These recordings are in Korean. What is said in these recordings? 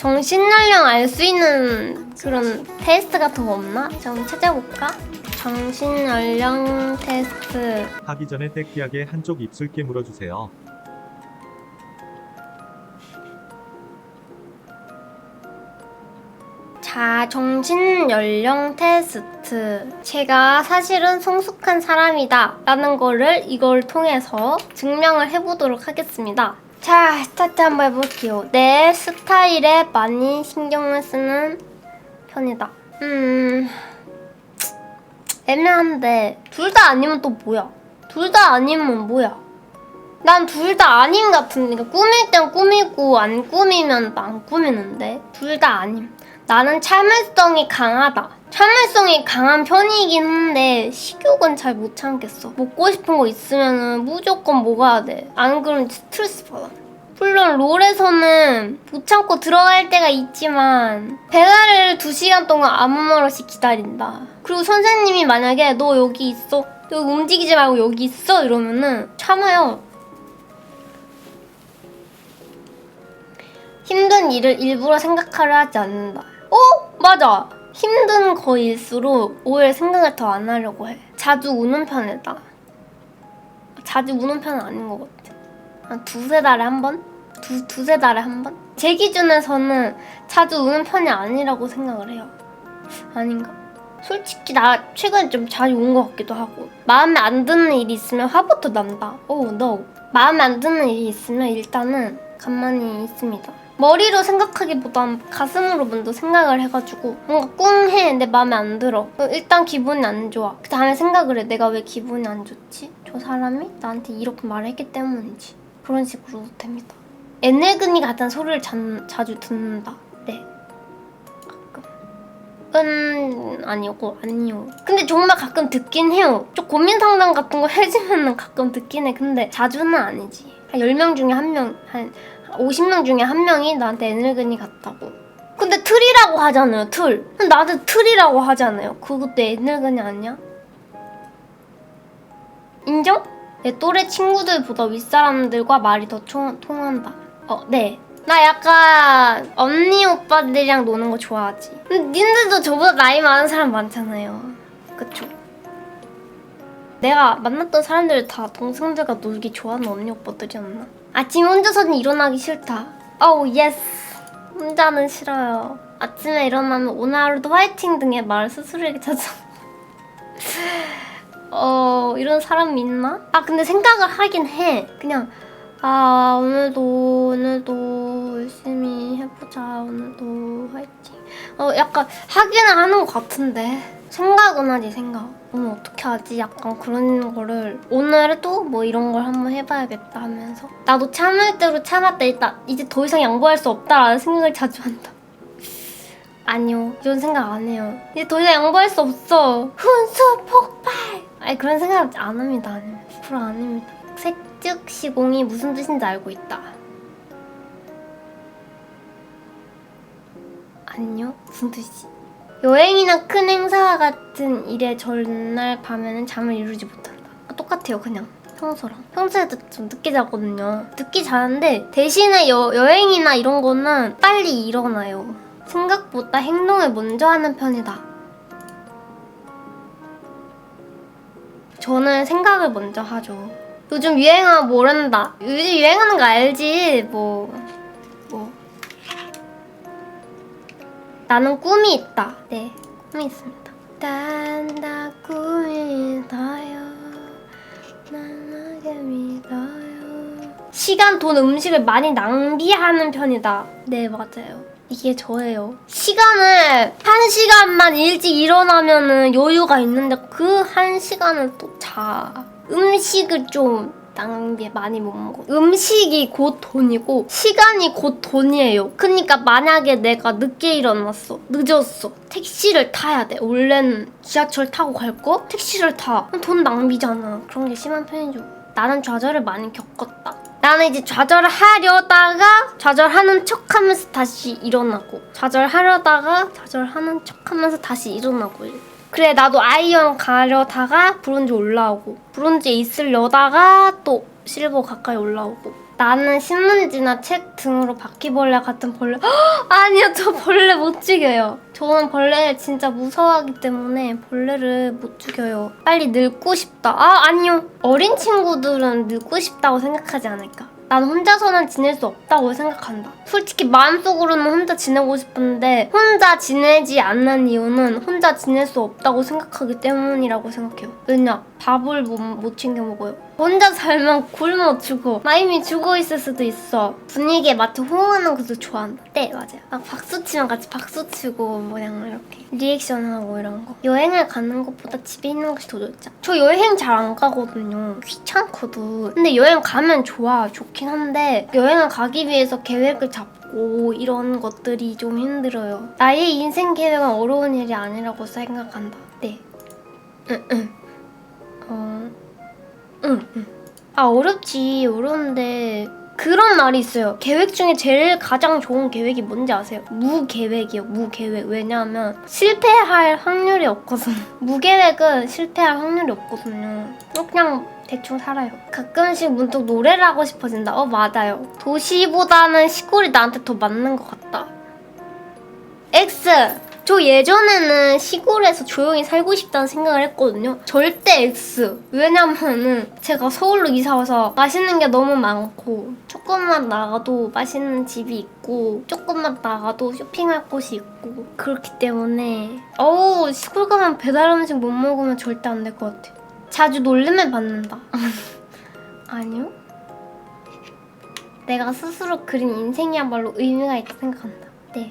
정신연령 알 수 있는 그런 테스트 같은 거 없나? 좀 찾아볼까? 정신연령 테스트 하기 전에 떼끼하게 한쪽 입술 깨물어 주세요. 자, 정신 연령 테스트. 제가 사실은 성숙한 사람이다. 라는 거를 이걸 통해서 증명을 해보도록 하겠습니다. 자, 스타트 한번 해볼게요. 내 스타일에 많이 신경을 쓰는 편이다. 음, 애매한데, 둘 다 아니면 또 뭐야? 둘 다 아니면 뭐야? 난 둘 다 아님 같은데 그러니까 꾸밀 땐 꾸미고 안 꾸미면 안 꾸미는데 둘 다 아님 나는 참을성이 강하다 참을성이 강한 편이긴 한데 식욕은 잘 못 참겠어. 먹고 싶은 거 있으면은 무조건 먹어야 돼 안 그러면 스트레스 받아. 물론 롤에서는 못 참고 들어갈 때가 있지만 배달을 2시간 동안 아무 말 없이 기다린다. 그리고 선생님이 만약에 너 여기 있어? 여기 움직이지 말고 여기 있어? 이러면은 참아요. 힘든 일을 일부러 생각하려 하지 않는다. 어? 맞아. 힘든 거일수록 오히려 생각을 더 안 하려고 해. 자주 우는 편이다. 자주 우는 편은 아닌 것 같아. 한 두세 달에 한 번? 두, 두세 달에 한 번? 제 기준에서는 자주 우는 편이 아니라고 생각을 해요. 아닌가? 솔직히 나 최근에 좀 자주 운 것 같기도 하고 마음에 안 드는 일이 있으면 화부터 난다. 오, no. 마음에 안 드는 일이 있으면 일단은 가만히 있습니다. 머리로 생각하기보단 가슴으로 먼저 생각을 해가지고 뭔가 꿍해. 내 마음에 안 들어. 어, 일단 기분이 안 좋아. 그 다음에 생각을 해. 내가 왜 기분이 안 좋지? 저 사람이 나한테 이렇게 말했기 때문이지. 그런 식으로 됩니다. 에네그니 같은 소리를 자, 자주 듣는다. 네. 가끔. 은 아니고 아니요. 근데 정말 가끔 듣긴 해요. 좀 고민 상담 같은 거 해주면 가끔 듣긴 해. 근데 자주는 아니지. 한 10명 중에 한명한 50명 중에 한 명이 나한테 에너그니 같다고. 근데 틀이라고 하잖아요, 틀. 나도 틀이라고 하잖아요. 그것도 에너그니 아니야? 인정? 내 또래 친구들보다 윗사람들과 말이 더 통, 통한다. 어, 네. 나 약간 언니 오빠들이랑 노는 거 좋아하지. 근데 님들도 저보다 나이 많은 사람 많잖아요. 그쵸? 내가 만났던 사람들 다 동생들과 놀기 좋아하는 언니 오빠들이었나? 아침 혼자서는 일어나기 싫다. 어우 예스. 혼자는 싫어요. 아침에 일어나면 오늘 하루도 화이팅 등의 말을 스스로에게 찾아. 어 이런 사람이 있나? 아 근데 생각을 하긴 해. 그냥 아 오늘도 오늘도 열심히 해보자. 오늘도 화이팅. 어 약간 하기는 하는 것 같은데. 생각은 하지 생각. 오늘 어떻게 하지? 약간 그런 거를 오늘도 뭐 이런 걸 한번 해봐야겠다 하면서 나도 참을 대로 참았다 일단 이제 더 이상 양보할 수 없다라는 생각을 자주 한다. 아니요 이런 생각 안 해요. 이제 더 이상 양보할 수 없어. 훈수 폭발. 아니 그런 생각 안 합니다. 아니요. 앞으로 안 합니다. 색즉 시공이 무슨 뜻인지 알고 있다. 아니요 무슨 뜻이지? 여행이나 큰 행사 같은 일에 전날 밤에는 잠을 이루지 못한다. 아, 똑같아요, 그냥. 평소랑. 평소에도 좀 늦게 자거든요. 늦게 자는데 대신에 여, 여행이나 이런 거는 빨리 일어나요. 생각보다 행동을 먼저 하는 편이다. 저는 생각을 먼저 하죠. 요즘 유행하 모른다. 요즘 유행하는 거 알지? 뭐, 뭐. 나는 꿈이 있다. 네, 꿈이 있습니다. 딴다 꿈이 있어요. 나에게 믿어요. 시간, 돈, 음식을 많이 낭비하는 편이다. 네, 맞아요. 이게 저예요. 시간을 한 시간만 일찍 일어나면은 여유가 있는데 그 한 시간을 또 자. 음식을 좀 낭비 많이 못 먹어. 음식이 곧 돈이고 시간이 곧 돈이에요. 그러니까 만약에 내가 늦게 일어났어, 늦었어, 택시를 타야 돼. 원래는 지하철 타고 갈 거, 택시를 타. 돈 낭비잖아. 그런 게 심한 편이죠. 나는 좌절을 많이 겪었다. 나는 이제 좌절을 하려다가 좌절하는 척 하면서 다시 일어나고 좌절하려다가 좌절하는 척 하면서 다시 일어나고. 그래 나도 아이언 가려다가 브론즈 올라오고 브론즈에 있으려다가 또 실버 가까이 올라오고. 나는 신문지나 책 등으로 바퀴벌레 같은 벌레 아니요 저 벌레 못 죽여요. 저는 벌레를 진짜 무서워하기 때문에 벌레를 못 죽여요. 빨리 늙고 싶다. 아 아니요. 어린 친구들은 늙고 싶다고 생각하지 않을까 난 혼자서는 지낼 수 없다고 생각한다. 솔직히 마음속으로는 혼자 지내고 싶은데 혼자 지내지 않는 이유는 혼자 지낼 수 없다고 생각하기 때문이라고 생각해요. 왜냐? 밥을 못, 못 챙겨 먹어요. 혼자 살면 굶어 죽어. 나 이미 죽어 있을 수도 있어. 분위기에 맞춰 호응하는 것도 좋아한다. 네, 맞아요. 막 박수 치면 같이 박수 치고 그냥 이렇게 리액션 하고 이런 거. 여행을 가는 것보다 집에 있는 것이 더 좋죠. 저 여행 잘 안 가거든요. 귀찮거든. 근데 여행 가면 좋아. 좋긴 한데 여행을 가기 위해서 계획을 잡고 이런 것들이 좀 힘들어요. 나의 인생 계획은 어려운 일이 아니라고 생각한다. 네. 응, 응. 어, 응, 응. 아, 어렵지. 어려운데. 그런 말이 있어요. 계획 중에 제일 가장 좋은 계획이 뭔지 아세요? 무계획이요, 무계획. 왜냐하면 실패할 확률이 없거든. 무계획은 실패할 확률이 없거든요. 그냥 대충 살아요. 가끔씩 문득 노래를 하고 싶어진다. 어, 맞아요. 도시보다는 시골이 나한테 더 맞는 것 같다. X! 저 예전에는 시골에서 조용히 살고 싶다는 생각을 했거든요. 절대 X. 왜냐면은 제가 서울로 이사 와서 맛있는 게 너무 많고 조금만 나가도 맛있는 집이 있고 조금만 나가도 쇼핑할 곳이 있고 그렇기 때문에 어우 시골 가면 배달 음식 못 먹으면 절대 안 될 것 같아. 자주 놀림을 받는다. 아니요. 내가 스스로 그린 인생이야말로 의미가 있다 생각한다. 네.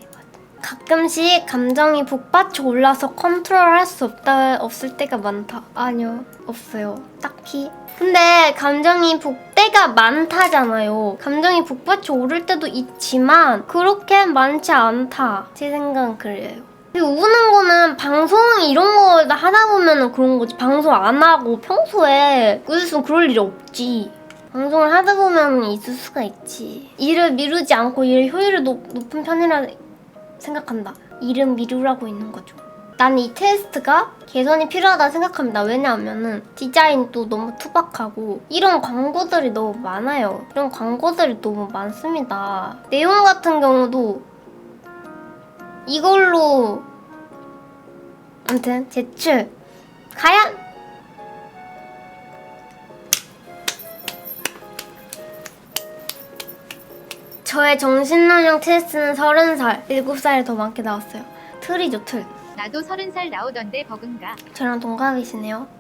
가끔씩 감정이 북받쳐 올라서 컨트롤할 수 없다 없을 때가 많다. 아니요, 없어요. 딱히. 근데 감정이 북때가 많다잖아요. 감정이 북받쳐 오를 때도 있지만 그렇게 많지 않다. 제 생각은 그래요. 우는 거는 방송 이런 거 하다 보면은 그런 거지. 방송 안 하고 평소에 그랬으면 그럴 일이 없지. 방송을 하다 보면 있을 수가 있지. 일을 미루지 않고 일 효율을 높, 높은 편이라 생각한다. 일은 미루라고 있는 거죠. 나는 이 테스트가 개선이 필요하다 생각합니다. 왜냐하면은 디자인도 너무 투박하고 이런 광고들이 너무 많아요. 이런 광고들이 너무 많습니다. 내용 같은 경우도 이걸로 아무튼 제출 과연 저의 정신연령 테스트는 30살, 7살이 더 많게 나왔어요. 틀이죠, 틀. 나도 서른 살 나오던데 버금가. 저랑 동갑이시네요.